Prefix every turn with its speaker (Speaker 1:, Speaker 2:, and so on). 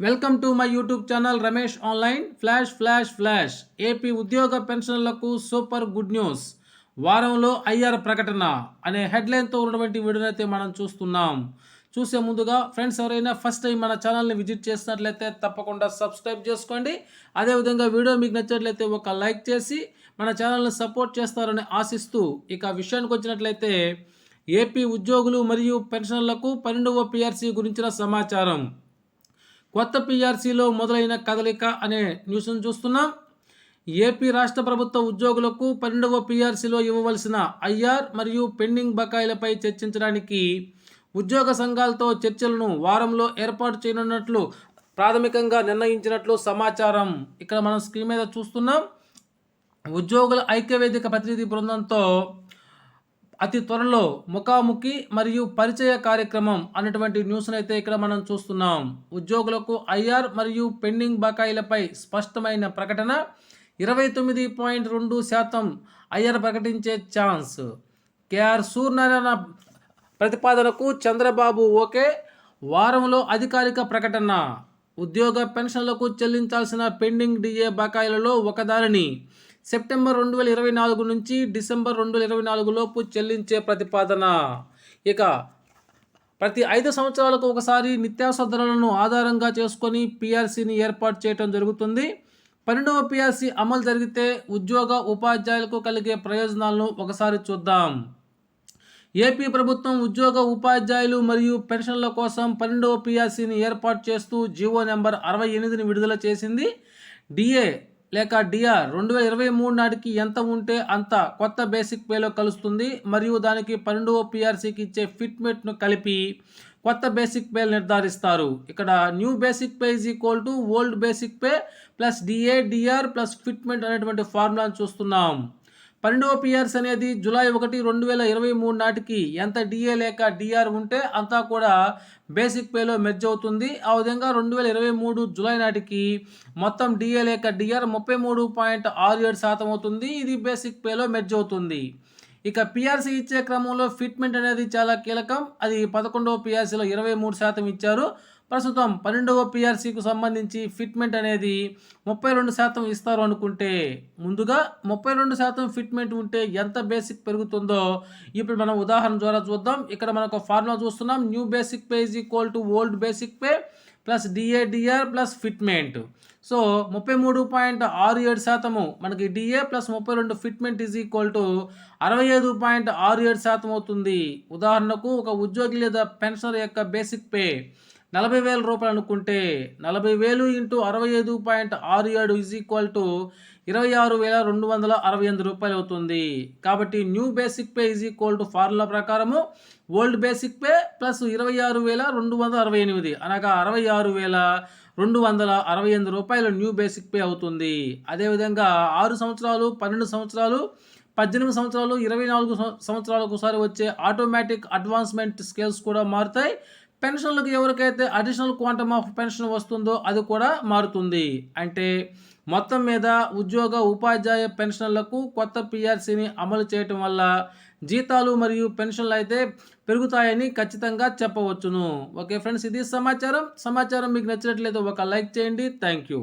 Speaker 1: Welcome to my YouTube channel Ramesh online flash flash flash AP ఉద్యోగ పెన్షన్లకు super good news వారంలో IR ప్రకటన అనే హెడ్లైన్తో ఉన్నటువంటి వీడియోనైతే మనం చూస్తున్నాం. చూసే ముందుగా ఫ్రెండ్స్ ఎవరైనా ఫస్ట్ టైం మన ఛానల్ని విజిట్ చేసినట్లయితే తప్పకుండా సబ్స్క్రైబ్ చేసుకోండి. అదేవిధంగా వీడియో మీకు నచ్చినట్లయితే ఒక లైక్ చేసి మన ఛానల్ని సపోర్ట్ చేస్తారని ఆశిస్తూ ఇక విషయానికి వచ్చినట్లయితే ఏపీ ఉద్యోగులు మరియు పెన్షన్లకు పన్నెండవ పిఆర్సీ గురించిన సమాచారం. కొత్త పీఆర్సీలో మొదలైన కదలిక అనే న్యూస్ను చూస్తున్నాం. ఏపీ రాష్ట్ర ప్రభుత్వ ఉద్యోగులకు పన్నెండవ పీఆర్సీలో ఇవ్వవలసిన ఐఆర్ మరియు పెండింగ్ బకాయిలపై చర్చించడానికి ఉద్యోగ సంఘాలతో చర్చలను వారంలో ఏర్పాటు చేయనున్నట్లు ప్రాథమికంగా నిర్ణయించినట్లు సమాచారం ఇక్కడ మనం స్క్రీన్ మీద చూస్తున్నాం. ఉద్యోగుల ఐక్యవేదిక ప్రతినిధి బృందంతో అతి త్వరలో ముఖాముఖి మరియు పరిచయ కార్యక్రమం అనేటువంటి న్యూస్ను అయితే ఇక్కడ మనం చూస్తున్నాం. ఉద్యోగులకు ఐఆర్ మరియు పెండింగ్ బకాయిలపై స్పష్టమైన ప్రకటన. ఇరవై తొమ్మిది పాయింట్ రెండు శాతం ఐఆర్ ప్రకటించే ఛాన్స్. కేఆర్ సూర్యనారాయణ ప్రతిపాదనకు చంద్రబాబు ఓకే. వారంలో అధికారిక ప్రకటన. ఉద్యోగ పెన్షన్లకు చెల్లించాల్సిన పెండింగ్ డిఏ బకాయిలలో ఒకదారిని సెప్టెంబర్ రెండు వేల ఇరవై నాలుగు నుంచి డిసెంబర్ రెండు వేల ఇరవై నాలుగు లోపు చెల్లించే ప్రతిపాదన. ఇక ప్రతి ఐదు సంవత్సరాలకు ఒకసారి నిత్యావసర ధరలను ఆధారంగా చేసుకొని పిఆర్సీని ఏర్పాటు చేయడం జరుగుతుంది. పన్నెండవ పిఆర్సీ అమలు జరిగితే ఉద్యోగ ఉపాధ్యాయులకు కలిగే ప్రయోజనాలను ఒకసారి చూద్దాం. ఏపీ ప్రభుత్వం ఉద్యోగ ఉపాధ్యాయులు మరియు పెన్షన్ల కోసం పన్నెండవ పిఆర్సీని ఏర్పాటు చేస్తూ జీవో నెంబర్ అరవై ఎనిమిదిని విడుదల చేసింది. డిఏ లేక డిఆర్ రెండు వేల ఇరవై మూడు నాటికి ఎంత ఉంటే అంత కొత్త బేసిక్ పేలో కలుస్తుంది. మరియు దానికి పన్నెండవ పిఆర్సీకి ఇచ్చే ఫిట్మెంట్ను కలిపి కొత్త బేసిక్ పే నిర్ధారిస్తారు. ఇక్కడ new basic pay is equal to old basic pay plus DA DR plus fitment అనేటువంటి ఫార్ములాను చూస్తున్నాం. పన్నెండవ పిఆర్స్ అనేది జూలై ఒకటి రెండు వేల ఇరవై మూడు నాటికి ఎంత డిఏ లేక డిఆర్ ఉంటే అంతా కూడా బేసిక్ పేలో మెర్జ్ అవుతుంది. ఆ విధంగా రెండు వేల ఇరవై మూడు జూలై నాటికి మొత్తం డిఏ లేక డిఆర్ ముప్పై మూడు పాయింట్ ఆరు ఏడు శాతం అవుతుంది. ఇది బేసిక్ పేలో మెర్జ్ అవుతుంది. ఇక పిఆర్సీ ఇచ్చే క్రమంలో ఫిట్మెంట్ అనేది చాలా కీలకం. అది పదకొండవ పిఆర్సీలో ఇరవై మూడు శాతం ఇచ్చారు. ప్రస్తుతం పన్నెండవ పిఆర్సీకి సంబంధించి ఫిట్మెంట్ అనేది ముప్పై రెండు శాతం ఇస్తారు అనుకుంటే ముందుగా ముప్పై రెండు శాతం ఫిట్మెంట్ ఉంటే ఎంత బేసిక్ పెరుగుతుందో ఇప్పుడు మనం ఉదాహరణ ద్వారా చూద్దాం. ఇక్కడ మనకు ఫార్ములా చూస్తున్నాం. New basic pay is equal to old basic pay plus DA DR plus fitment so ముప్పై మూడు పాయింట్ ఆరు ఏడు శాతము మనకి డిఏ ప్లస్ ముప్పై రెండు ఫిట్మెంట్ ఈజ్ ఈక్వల్ టు అరవై ఐదు పాయింట్ ఆరు ఏడు శాతం అవుతుంది. ఉదాహరణకు ఒక ఉద్యోగి లేదా పెన్షనర్ యొక్క బేసిక్ పే నలభై వేల రూపాయలు అనుకుంటే నలభై వేలు ఇంటూ అరవై ఐదు పాయింట్ ఆరు ఏడు ఈజ్ ఈక్వల్ టు ఇరవై ఆరు వేల రెండు వందల అరవై ఎనిమిది రూపాయలు అవుతుంది. కాబట్టి new basic pay is equal to formula ప్రకారము ఓల్డ్ బేసిక్ పే ప్లస్ ఇరవై ఆరు వేల రెండు వందల అరవై ఎనిమిది అనగా అరవై ఆరు వేల రెండు వందల అరవై ఎనిమిది రూపాయలు న్యూ బేసిక్ పే అవుతుంది. అదేవిధంగా ఆరు సంవత్సరాలు పన్నెండు సంవత్సరాలు పద్దెనిమిది సంవత్సరాలు ఇరవై నాలుగు సంవత్సరాలకు ఒకసారి వచ్చే ఆటోమేటిక్ అడ్వాన్స్మెంట్ స్కేల్స్ కూడా మారుతాయి. పెన్షన్లకు ఎవరికైతే అడిషనల్ క్వాంటమ్ ఆఫ్ పెన్షన్ వస్తుందో అది కూడా మారుతుంది. అంటే మొత్తం మీద ఉద్యోగ ఉపాధ్యాయ పెన్షన్లకు కొత్త పిఆర్సీని అమలు చేయటం వల్ల జీతాలు మరియు పెన్షన్లు అయితే పెరుగుతాయని ఖచ్చితంగా చెప్పవచ్చును. ఓకే ఫ్రెండ్స్ ఇది సమాచారం. సమాచారం మీకు నచ్చినట్లయితే ఒక లైక్ చేయండి. Thank you.